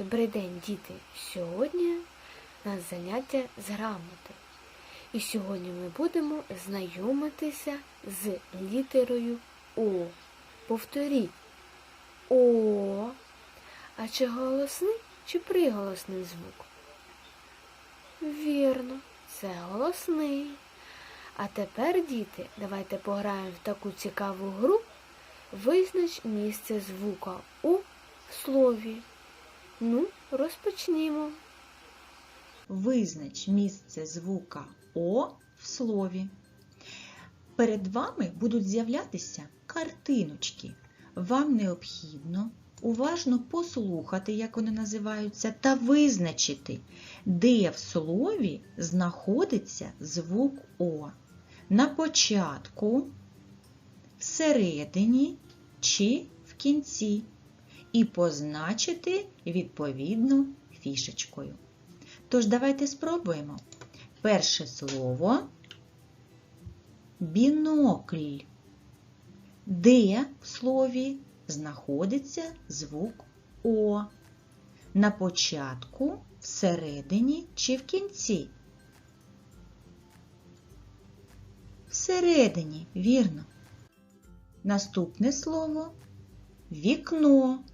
Добрий день, діти! Сьогодні у нас заняття з грамоти. І сьогодні ми будемо знайомитися з літерою О. Повторіть О. А чи голосний, чи приголосний звук? Вірно, це голосний. А тепер, діти, давайте пограємо в таку цікаву гру. Визнач місце звука У в слові. Ну, розпочнімо. Визнач місце звука О в слові. Перед вами будуть з'являтися картиночки. Вам необхідно уважно послухати, як вони називаються, та визначити, де в слові знаходиться звук О. На початку, всередині чи в кінці. І позначити відповідну фішечкою. Тож давайте спробуємо. Перше слово бінокль. Де в слові знаходиться звук О? На початку, всередині чи в кінці? Всередині, вірно. Наступне слово вікно.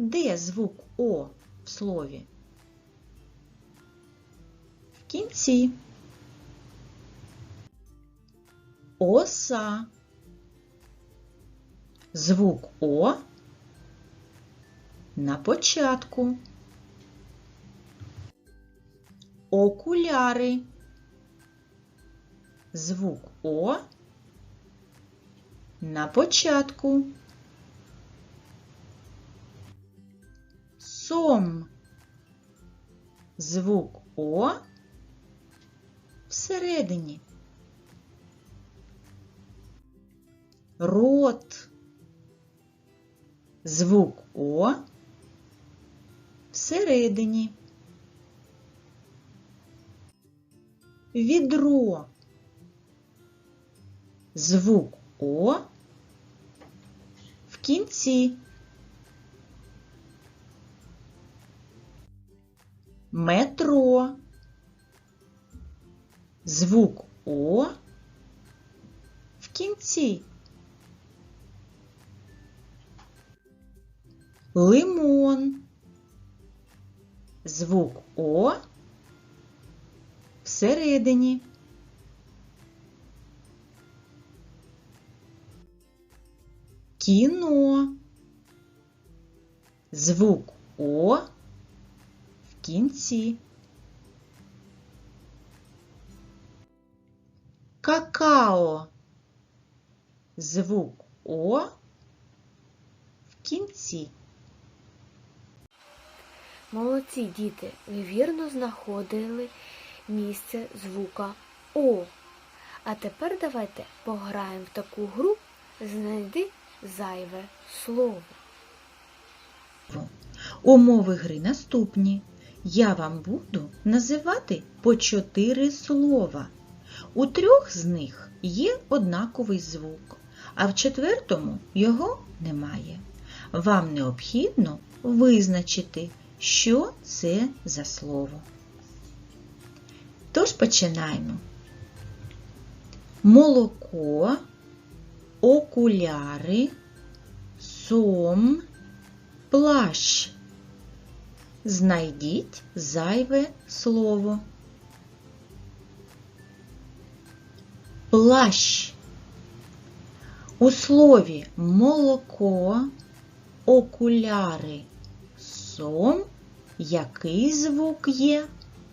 Де звук О в слові? В кінці. Оса. Звук О на початку. Окуляри. Звук О на початку. Сом. Звук О всередині. Рот. Звук О всередині. Відро. Звук О в кінці. Метро. Звук О в кінці. Лимон. Звук О всередині. Кіно. Звук О кінці. Какао. Звук О в кінці. Молодці діти, ви вірно знаходили місце звука О. А тепер давайте пограємо в таку гру Знайди зайве слово. Умови гри наступні. Я вам буду називати по чотири слова. У трьох з них є однаковий звук, а в четвертому його немає. Вам необхідно визначити, що це за слово. Тож починаємо. Молоко, окуляри, сом, плащ. Знайдіть зайве слово. Плащ. У слові молоко, окуляри, сом. Який звук є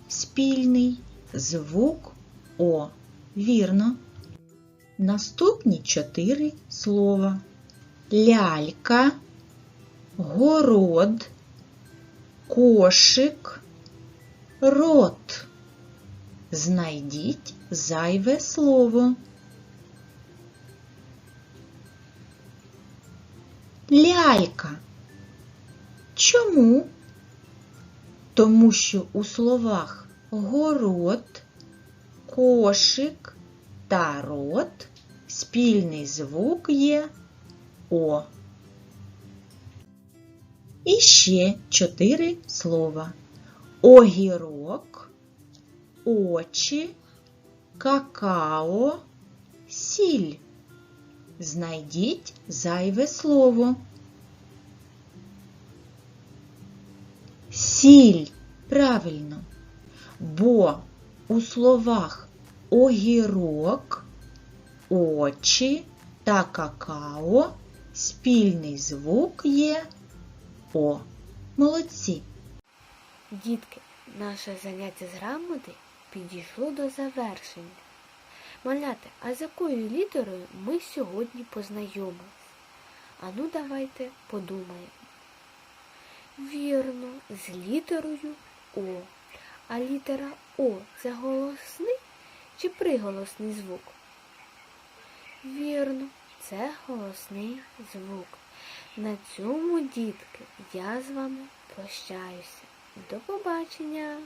спільний? Звук О. Вірно. Наступні чотири слова. Лялька, город, кошик, рот. Знайдіть зайве слово. Лялька. Чому? Тому що у словах город, кошик та рот спільний звук є О. І ще чотири слова. Огірок, очі, какао, сіль. Знайдіть зайве слово. Сіль. Правильно. Бо у словах огірок, очі та какао спільний звук є О. Молодці. Дітки, наше заняття з грамоти підійшло до завершення. Малята, а з якою літерою ми сьогодні познайомились? Ану, давайте подумаємо. Вірно, з літерою О. А літера О це голосний чи приголосний звук? Вірно, це голосний звук. На цьому, дітки, я з вами прощаюся. До побачення!